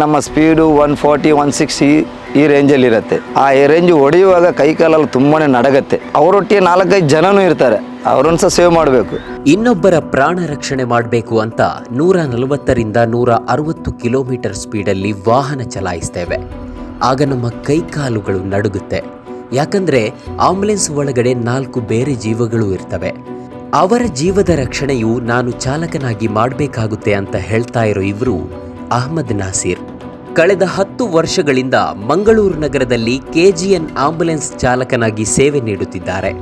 ನಮ್ಮ speed one forty, one sixty ಈ ರೇಂಜಲ್ಲಿ ಇರುತ್ತೆ. ಆ ರೇಂಜ್ ಹೊಡೆಯುವಾಗ ಕೈ ಕಾಲಲ್ಲಿ ತುಂಬಾ ನಡಗತ್ತೆ. ಅವರೊಟ್ಟಿಗೆ ನಾಲ್ಕೈದು ಜನನೂ ಇರ್ತಾರೆ. ಅವರನ್ನು ಸಹ ಸೇವ್ ಮಾಡಬೇಕು. ಇನ್ನೊಬ್ಬರ ಪ್ರಾಣ ರಕ್ಷಣೆ ಮಾಡಬೇಕು ಅಂತ ನೂರ ನಲವತ್ತರಿಂದ ನೂರ ಅರವತ್ತು ಕಿಲೋಮೀಟರ್ ಸ್ಪೀಡಲ್ಲಿ ವಾಹನ ಚಲಾಯಿಸ್ತೇವೆ. ಆಗ ನಮ್ಮ ಕೈ ಕಾಲುಗಳು ನಡುಗುತ್ತೆ. ಯಾಕಂದ್ರೆ ಆಂಬುಲೆನ್ಸ್ ಒಳಗಡೆ ನಾಲ್ಕು ಬೇರೆ ಜೀವಗಳು ಇರ್ತವೆ. ಅವರ ಜೀವದ ರಕ್ಷಣೆಯು ನಾನು ಚಾಲಕನಾಗಿ ಮಾಡಬೇಕಾಗುತ್ತೆ ಅಂತ ಹೇಳ್ತಾ ಇರೋ ಇವರು ಅಹ್ಮದ್ ನಾಸೀರ್. ಕಳೆದ ಹತ್ತು ವರ್ಷಗಳಿಂದ ಮಂಗಳೂರು ನಗರದಲ್ಲಿ ಕೆಜಿಎನ್ ಆಂಬ್ಯುಲೆನ್ಸ್ ಚಾಲಕನಾಗಿ ಸೇವೆ ನೀಡುತ್ತಿದ್ದಾರೆ.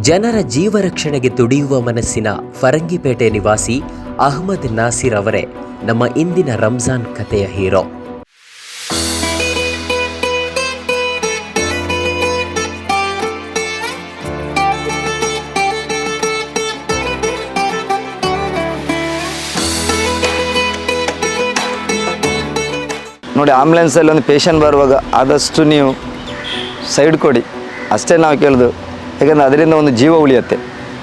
ಜನರ ಜೀವ ರಕ್ಷಣೆಗೆ ದುಡಿಯುವ ಮನಸ್ಸಿನ ಫರಂಗಿಪೇಟೆ ನಿವಾಸಿ ಅಹ್ಮದ್ ನಾಸೀರ್ ಅವರೇ ನಮ್ಮ ಇಂದಿನ ರಂಜಾನ್ ಕಥೆಯ ಹೀರೋ. ನೋಡಿ ಆಂಬ್ಯುಲೆನ್ಸಲ್ಲಿ ಒಂದು ಪೇಷಂಟ್ ಬರುವಾಗ ಆದಷ್ಟು ನೀವು ಸೈಡ್ ಕೊಡಿ. ಅಷ್ಟೇ ನಾವು ಕೇಳೋದು. ಯಾಕಂದರೆ ಅದರಿಂದ ಒಂದು ಜೀವ ಉಳಿಯುತ್ತೆ.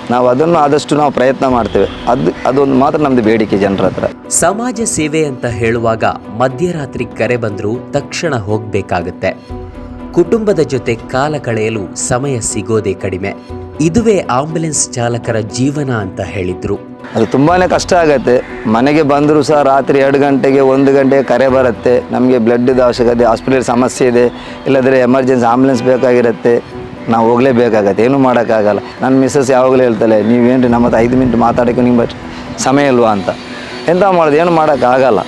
ನಾವು ಅದನ್ನು ಆದಷ್ಟು ನಾವು ಪ್ರಯತ್ನ ಮಾಡ್ತೇವೆ. ಅದು, ಅದೊಂದು ಮಾತ್ರ ನಮ್ಮದು ಬೇಡಿಕೆ ಜನರ ಹತ್ರ. ಸಮಾಜ ಸೇವೆ ಅಂತ ಹೇಳುವಾಗ ಮಧ್ಯರಾತ್ರಿ ಕರೆ ಬಂದರೂ ತಕ್ಷಣ ಹೋಗಬೇಕಾಗುತ್ತೆ. ಕುಟುಂಬದ ಜೊತೆ ಕಾಲ ಕಳೆಯಲು ಸಮಯ ಸಿಗೋದೇ ಕಡಿಮೆ. ಇದುವೇ ಆಂಬ್ಯುಲೆನ್ಸ್ ಚಾಲಕರ ಜೀವನ ಅಂತ ಹೇಳಿದ್ರು. ಅದು ತುಂಬಾ ಕಷ್ಟ ಆಗುತ್ತೆ. ಮನೆಗೆ ಬಂದರೂ ಸಹ ರಾತ್ರಿ ಎರಡು ಗಂಟೆಗೆ ಒಂದು ಗಂಟೆಗೆ ಕರೆ ಬರುತ್ತೆ. ನಮಗೆ ಬ್ಲಡ್ದು ಅವಶ್ಯಕತೆ ಹಾಸ್ಪಿಟಲ್ ಸಮಸ್ಯೆ ಇದೆ. ಇಲ್ಲದ್ರೆ ಎಮರ್ಜೆನ್ಸಿ ಆಂಬುಲೆನ್ಸ್ ಬೇಕಾಗಿರುತ್ತೆ. ನಾವು ಹೋಗಲೇಬೇಕಾಗತ್ತೆ. ಏನೂ ಮಾಡೋಕ್ಕಾಗಲ್ಲ. ನನ್ನ ಮಿಸ್ಸಸ್ ಯಾವಾಗಲೂ ಹೇಳ್ತಾಳೆ ನೀವೇನು ನಮ್ಮ ಹತ್ರ ಐದು ಮಿನಿಟ್ ಮಾತಾಡೋಕ್ಕೆ ನಿಮ್ಮ ಸಮಯ ಇಲ್ವಾ? ಅಂತ. ಎಂತ ಮಾಡೋದು? ಏನು ಮಾಡೋಕ್ಕಾಗಲ್ಲ.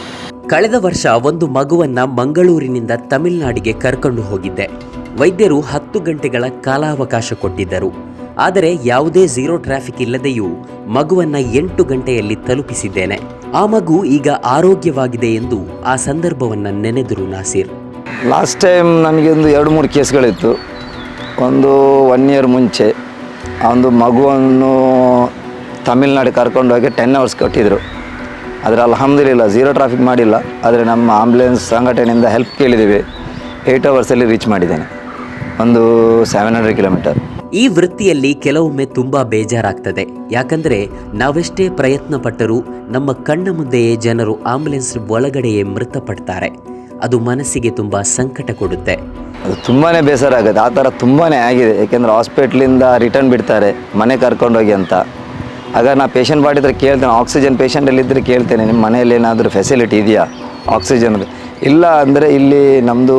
ಕಳೆದ ವರ್ಷ ಒಂದು ಮಗುವನ್ನ ಮಂಗಳೂರಿನಿಂದ ತಮಿಳುನಾಡಿಗೆ ಕರ್ಕೊಂಡು ಹೋಗಿದ್ದೆ. ವೈದ್ಯರು ಹತ್ತು ಗಂಟೆಗಳ ಕಾಲಾವಕಾಶ ಕೊಟ್ಟಿದ್ದರು. ಆದರೆ ಯಾವುದೇ ಝೀರೋ ಟ್ರಾಫಿಕ್ ಇಲ್ಲದೆಯೂ ಮಗುವನ್ನ ಎಂಟು ಗಂಟೆಯಲ್ಲಿ ತಲುಪಿಸಿದ್ದೇನೆ. ಆ ಮಗು ಈಗ ಆರೋಗ್ಯವಾಗಿದೆ ಎಂದು ಆ ಸಂದರ್ಭವನ್ನ ನೆನೆದರು ನಾಸೀರ್. ಲಾಸ್ಟ್ ಟೈಮ್ ನನಗೆ ಒಂದು ಎರಡು ಮೂರು ಕೇಸ್ಗಳಿತ್ತು. ಒಂದು ಒನ್ ಇಯರ್ ಮುಂಚೆ ಒಂದು ಮಗುವನ್ನು ತಮಿಳ್ನಾಡು ಕರ್ಕೊಂಡು ಹೋಗಿ ಟೆನ್ ಅವರ್ಸ್ ಕೊಟ್ಟಿದ್ದರು ಆದರೆ ಅಲ್ಹಮ್ದಿಲ್ಲ ಝೀರೋ ಟ್ರಾಫಿಕ್ ಮಾಡಿಲ್ಲ. ಆದರೆ ನಮ್ಮ ಆಂಬ್ಯುಲೆನ್ಸ್ ಸಂಘಟನೆಯಿಂದ ಹೆಲ್ಪ್ ಕೇಳಿದ್ದೀವಿ. ಏಯ್ಟ್ ಅವರ್ಸಲ್ಲಿ ರೀಚ್ ಮಾಡಿದ್ದೇನೆ. ಒಂದು ಸೆವೆನ್ ಹಂಡ್ರೆಡ್ ಕಿಲೋಮೀಟರ್ ಈ ವೃತ್ತಿಯಲ್ಲಿ ಕೆಲವೊಮ್ಮೆ ತುಂಬಾ ಬೇಜಾರಾಗ್ತದೆ. ಯಾಕಂದ್ರೆ ನಾವೆಷ್ಟೇ ಪ್ರಯತ್ನ ಪಟ್ಟರೂ ನಮ್ಮ ಕಣ್ಣ ಮುಂದೆಯೇ ಜನರು ಆಂಬುಲೆನ್ಸ್ ಒಳಗಡೆಯೇ ಮೃತಪಡ್ತಾರೆ. ಅದು ಮನಸ್ಸಿಗೆ ತುಂಬಾ ಸಂಕಟ ಕೊಡುತ್ತೆ. ಅದು ತುಂಬಾ ಬೇಸರ ಆಗುತ್ತೆ ಆ ಥರ ತುಂಬಾ ಆಗಿದೆ. ಏಕೆಂದರೆ ಹಾಸ್ಪಿಟ್ಲಿಂದ ರಿಟರ್ನ್ ಬಿಡ್ತಾರೆ, ಮನೆ ಕರ್ಕೊಂಡೋಗಿ ಅಂತ. ಆಗ ನಾ ಪೇಷಂಟ್ ಮಾಡಿದರೆ ಕೇಳ್ತೇನೆ, ಆಕ್ಸಿಜನ್ ಪೇಷಂಟಲ್ಲಿ ಇದ್ದರೆ ಕೇಳ್ತೇನೆ, ನಿಮ್ಮ ಮನೆಯಲ್ಲಿ ಏನಾದರೂ ಫೆಸಿಲಿಟಿ ಇದೆಯಾ? ಆಕ್ಸಿಜನ್ ಇಲ್ಲ ಅಂದರೆ ಇಲ್ಲಿ ನಮ್ಮದು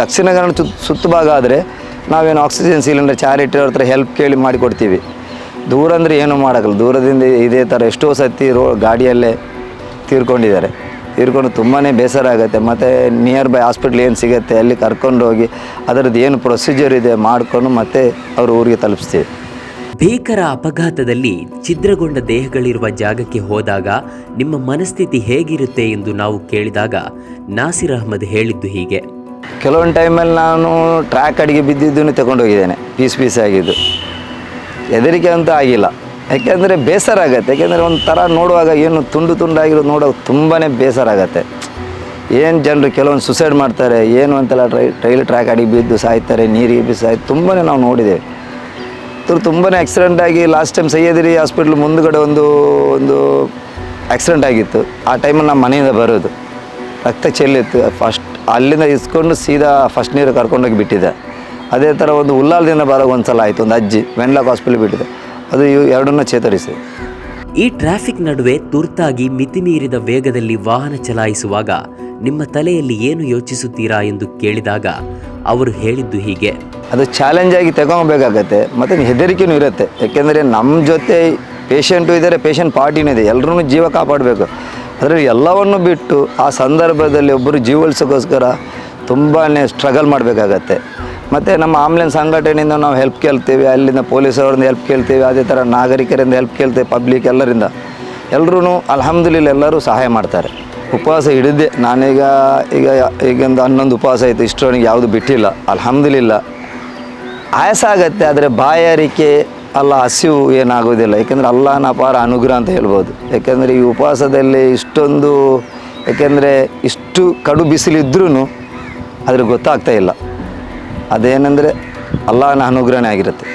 ದಕ್ಷಿಣ ಕನ್ನಡ ಸುತ್ತು ಭಾಗ ಆದರೆ ನಾವೇನು ಆಕ್ಸಿಜನ್ ಸಿಲಿಂಡರ್ ಚಾರಿಟಿ ಅವ್ರ ಹತ್ರ ಹೆಲ್ಪ್ ಕೇಳಿ ಮಾಡಿಕೊಡ್ತೀವಿ ದೂರ ಅಂದರೆ ಏನೂ ಮಾಡೋಕ್ಕಲ್ಲ ದೂರದಿಂದ ಇದೇ ಥರ ಎಷ್ಟೋ ಸತಿ ರೋ, ಗಾಡಿಯಲ್ಲೇ ತೀರ್ಕೊಂಡಿದ್ದಾರೆ. ತೀರ್ಕೊಂಡು ತುಂಬಾ ಬೇಸರ ಆಗುತ್ತೆ. ಮತ್ತು ನಿಯರ್ ಬೈ ಹಾಸ್ಪಿಟ್ಲ್ ಏನು ಸಿಗುತ್ತೆ, ಅಲ್ಲಿ ಕರ್ಕೊಂಡು ಹೋಗಿ ಅದರದ್ದು ಏನು ಪ್ರೊಸೀಜರ್ ಇದೆ ಮಾಡಿಕೊಂಡು ಮತ್ತೆ ಅವರು ಊರಿಗೆ ತಲುಪಿಸ್ತೀವಿ. ಭೀಕರ ಅಪಘಾತದಲ್ಲಿ ಛಿದ್ರಗೊಂಡ ದೇಹಗಳಿರುವ ಜಾಗಕ್ಕೆ ಹೋದಾಗ ನಿಮ್ಮ ಮನಸ್ಥಿತಿ ಹೇಗಿರುತ್ತೆ ಎಂದು ನಾವು ಕೇಳಿದಾಗ ನಾಸಿರ್ ಅಹ್ಮದ್ ಹೇಳಿದ್ದು ಹೀಗೆ. ಕೆಲವೊಂದು ಟೈಮಲ್ಲಿ ನಾನು ಟ್ರ್ಯಾಕ್ ಅಡಿಗೆ ಬಿದ್ದಿದ್ದನ್ನು ತಗೊಂಡೋಗಿದ್ದೇನೆ ಪೀಸ್ ಪೀಸ್ ಆಗಿದ್ದು. ಹೆದರಿಕೆ ಅಂತೂ ಆಗಿಲ್ಲ. ಯಾಕೆಂದರೆ ಬೇಸರ ಆಗುತ್ತೆ. ಯಾಕೆಂದರೆ ಒಂದು ಥರ ನೋಡುವಾಗ ಏನು ತುಂಡು ತುಂಡಾಗಿರೋದು ನೋಡೋಕೆ ತುಂಬಾ ಬೇಸರ ಆಗುತ್ತೆ. ಏನು ಜನರು ಕೆಲವೊಂದು ಸುಸೈಡ್ ಮಾಡ್ತಾರೆ, ಏನು ಅಂತೆಲ್ಲ ಟ್ರೈ ಟ್ರೈಲ್ ಟ್ರ್ಯಾಕ್ ಅಡಿಗೆ ಬಿದ್ದು ಸಾಯ್ತಾರೆ, ನೀರಿಗೆ ಬಿದ್ದು ಸಾಯ್ತು ತುಂಬಾ ನಾವು ನೋಡಿದ್ದೇವೆ. ಅದ್ರ ತುಂಬಾ ಆಕ್ಸಿಡೆಂಟ್ ಆಗಿ ಲಾಸ್ಟ್ ಟೈಮ್ ಸಹ್ಯಾದ್ರಿ ಹಾಸ್ಪಿಟ್ಲ್ ಮುಂದುಗಡೆ ಒಂದು ಒಂದು ಆಕ್ಸಿಡೆಂಟ್ ಆಗಿತ್ತು. ಆ ಟೈಮಲ್ಲಿ ನಮ್ಮ ಮನೆಯಿಂದ ಬರೋದು. ರಕ್ತ ಚೆಲ್ಲಿತ್ತು. ಫಸ್ಟ್ ಅಲ್ಲಿಂದ ಇಸ್ಕೊಂಡು ಸೀದಾ ಫಸ್ಟ್ ನೀರು ಕರ್ಕೊಂಡೋಗಿ ಬಿಟ್ಟಿದ್ದೆ. ಅದೇ ಥರ ಒಂದು ಉಲ್ಲಾಲ್ದಿಂದ ಬರೋ ಒಂದು ಸಲ ಆಯಿತು ಒಂದು ಅಜ್ಜಿ ವೆನ್ಲಾಕ್ ಹಾಸ್ಪಿಟಲ್ ಬಿಟ್ಟಿದೆ ಅದು ಇವು ಎರಡನ್ನೂ ಚೇತರಿಸಿದೆ. ಈ ಟ್ರಾಫಿಕ್ ನಡುವೆ ತುರ್ತಾಗಿ ಮಿತಿಮೀರಿದ ವೇಗದಲ್ಲಿ ವಾಹನ ಚಲಾಯಿಸುವಾಗ ನಿಮ್ಮ ತಲೆಯಲ್ಲಿ ಏನು ಯೋಚಿಸುತ್ತೀರಾ ಎಂದು ಕೇಳಿದಾಗ ಅವರು ಹೇಳಿದ್ದು ಹೀಗೆ. ಅದು ಚಾಲೆಂಜ್ ಆಗಿ ತಗೊಬೇಕಾಗತ್ತೆ ಮತ್ತು ಹೆದರಿಕೆನೂ ಇರುತ್ತೆ. ಯಾಕೆಂದರೆ ನಮ್ಮ ಜೊತೆ ಪೇಷಂಟು ಇದ್ದಾರೆ ಪೇಷಂಟ್ ಪಾರ್ಟಿನೂ ಇದೆ ಎಲ್ಲರೂ ಜೀವ ಕಾಪಾಡಬೇಕು. ಅದರಲ್ಲಿ ಎಲ್ಲವನ್ನು ಬಿಟ್ಟು ಆ ಸಂದರ್ಭದಲ್ಲಿ ಒಬ್ಬರು ಜೀವ ಉಳಿಸೋಕ್ಕೋಸ್ಕರ ತುಂಬಾ ಸ್ಟ್ರಗಲ್ ಮಾಡಬೇಕಾಗತ್ತೆ. ಮತ್ತು ನಮ್ಮ ಆಂಬ್ಯುಲೆನ್ಸ್ ಸಂಘಟನೆಯಿಂದ ನಾವು ಹೆಲ್ಪ್ ಕೇಳ್ತೀವಿ, ಅಲ್ಲಿಂದ ಪೊಲೀಸ್ ಅವರಿಂದ ಹೆಲ್ಪ್ ಕೇಳ್ತೀವಿ, ಅದೇ ಥರ ನಾಗರಿಕರಿಂದ ಹೆಲ್ಪ್ ಕೇಳ್ತೀವಿ ಪಬ್ಲಿಕ್ ಎಲ್ಲರಿಂದ. ಎಲ್ಲರೂ ಅಲ್ಹಮ್ದುಲಿಲ್ಲ ಎಲ್ಲರೂ ಸಹಾಯ ಮಾಡ್ತಾರೆ. ಉಪವಾಸ ಹಿಡಿದೆ. ನಾನೀಗ ಈಗ ಈಗ ಒಂದು ಹನ್ನೊಂದು ಉಪವಾಸ ಆಯಿತು. ಇಷ್ಟರವರೆಗೆ ಯಾವುದು ಬಿಟ್ಟಿಲ್ಲ. ಅಲ್ಹಮ್ದುಲಿಲ್ಲ ಆಯಾಸ ಆಗತ್ತೆ, ಆದರೆ ಬಾಯಾರಿಕೆ ಅಲ್ಲ ಹಸಿವು ಏನಾಗೋದಿಲ್ಲ ಯಾಕೆಂದರೆ ಅಲ್ಲನ ಅಪಾರ ಅನುಗ್ರಹ ಅಂತ ಹೇಳ್ಬೋದು. ಯಾಕೆಂದರೆ ಈ ಉಪವಾಸದಲ್ಲಿ ಇಷ್ಟೊಂದು, ಯಾಕೆಂದರೆ ಇಷ್ಟು ಕಡು ಬಿಸಿಲಿದ್ರೂ ಅದ್ರ ಗೊತ್ತಾಗ್ತಾ ಇಲ್ಲ. ಅದೇನೆಂದರೆ ಅಲ್ಲಾನ ಅನುಗ್ರಹನೇ ಆಗಿರುತ್ತೆ.